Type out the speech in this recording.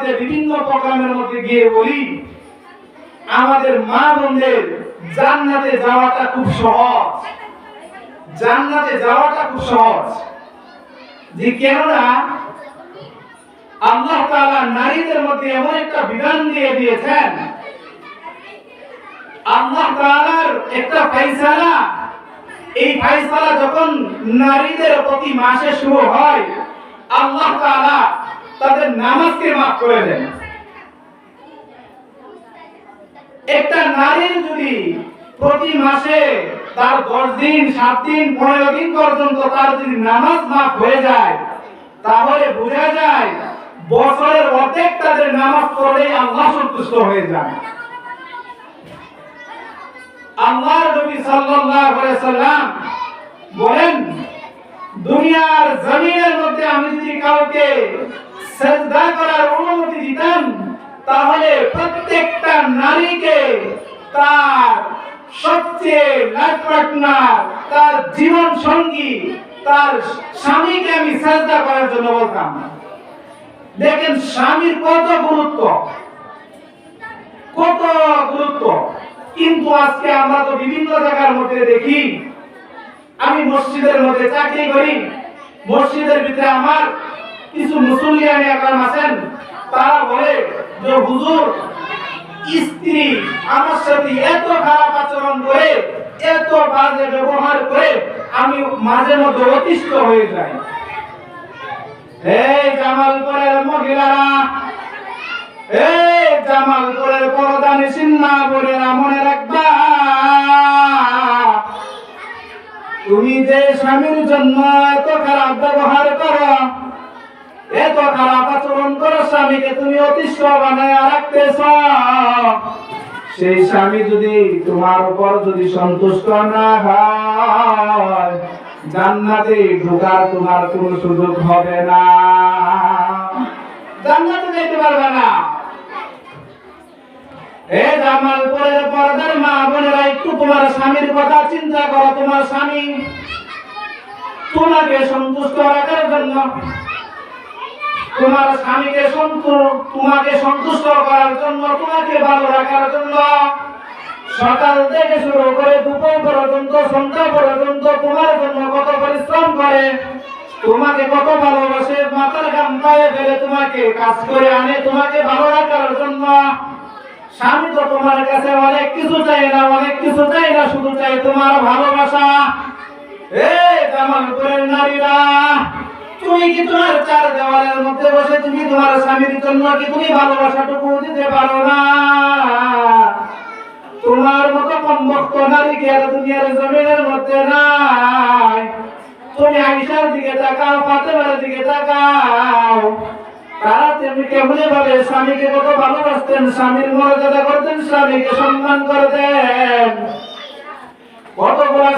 মধ্যে বিভিন্ন প্রোগ্রামের মধ্যে গিয়ে বলি, আমাদের মা বোনদের জান্নাতে যাওয়াটা খুব সহজ। জান্নাতে যাওয়াটা খুব সহজ। যে কেননা, আল্লাহ তাআলা নারীদের মধ্যে এমন একটা বিধান দিয়ে দিয়েছেন, আল্লাহ তাআলার একটা ফাইসালা এই ফাইসালা যখন নারীদের প্রতি মাসে শুরু হয়, আল্লাহ তাআলা তাদের নামাজকে মাফ করে দেন। একটা নারীর যদি প্রতি মাসে তার দশ দিন, সাত দিন, পনেরো দিন পর্যন্ত তার যদি নামাজ মাফ হয়ে যায়, তাহলে বোঝা যায় বছরের অর্ধেক তাদের নামাজ পড়লে আল্লাহ সন্তুষ্ট হয়ে যায় আল্লাহর নবী সাল্লাল্লাহু সাল্লাম বলেন, দুনিয়ার জমিনের মধ্যে আমি যদি কাউকে সেজদা করার অনুমতি দিতাম তাহলে প্রত্যেকটা নারীকে তার সবচেয়ে তার জীবন সঙ্গী তার স্বামীকে আমি সেজদা করার জন্য বলতাম। দেখেন, স্বামীর কত গুরুত্ব কত গুরুত্ব। কিন্তু আজকে আমরা তো বিভিন্ন জায়গার মধ্যে দেখি, আমি মসজিদের মধ্যে চাকরি করি, মসজিদের ভিতরে আমার কিছু মুসলিয়ান একরাম আছেন তারা বলে যে, হুজুর, স্ত্রী আমার সাথে এত খারাপ আচরণ করে, এত বাজে ব্যবহার করে আমি মাঝে মধ্যে অতিষ্ঠ হয়ে যাই। এই জামালপুরের মহিলারা, এই জামালপুরের পরদানি সিন্না বোনেরা মনে রাখবা, তুমি যে স্বামীর জন্য এত খারাপ ব্যবহার করো এত খারাপ আচরণ করো স্বামীকে, তুমি অতিষ্ঠ বানায় রাখতেছ। সেই স্বামী যদি তোমার উপর যদি সন্তুষ্ট না হয়, জান্নাতে ঢোকার তোমার কোনো সুযোগ হবে না। জান্নাতে যেতে পারবে না। এ জামালপুরের পর্দার মা বোনেরা, একটু তোমার স্বামীর কথা চিন্তা করো, তোমার স্বামী তোমাকে সন্তুষ্ট রাখার জন্য। তোমার স্বামীকে তোমাকে সন্তুষ্ট করার জন্য, তোমাকে ভালো রাখার জন্য। সকাল থেকে শুরু করে দুপুর পর্যন্ত, সন্ধ্যা পর্যন্ত তোমার জন্য কত পরিশ্রম করে, তোমাকে কত ভালোবাসে, মাথার গাম পায়ে ফেলে তোমাকে কাজ করে আনে, তোমাকে ভালো রাখার জন্য। স্বামী তো তোমার কাছে অনেক কিছু চাই না, অনেক কিছু চাই না, শুধু চাই তোমার ভালোবাসা। এ, জামালপুরের নারীরা, তুমি কি তোমার চার মধ্যে বসে তুমি তোমার স্বামীর জন্য কি তুমি ভালোবাসাটুকু দিতে পারো না? তোমার মতো কমবক্ত নারীকে আর দুনিয়ার জমিনের মধ্যে নাই। তুমি আইসার দিকে তাকাও, ফাতেমার দিকে তাকাও। তারা তেমনি কেমনি ভাবে, স্বামীকে কত ভালোবাসতেন, স্বামীর মর্যাদা করতেন, স্বামীকে সম্মান করতেন। কতগুলা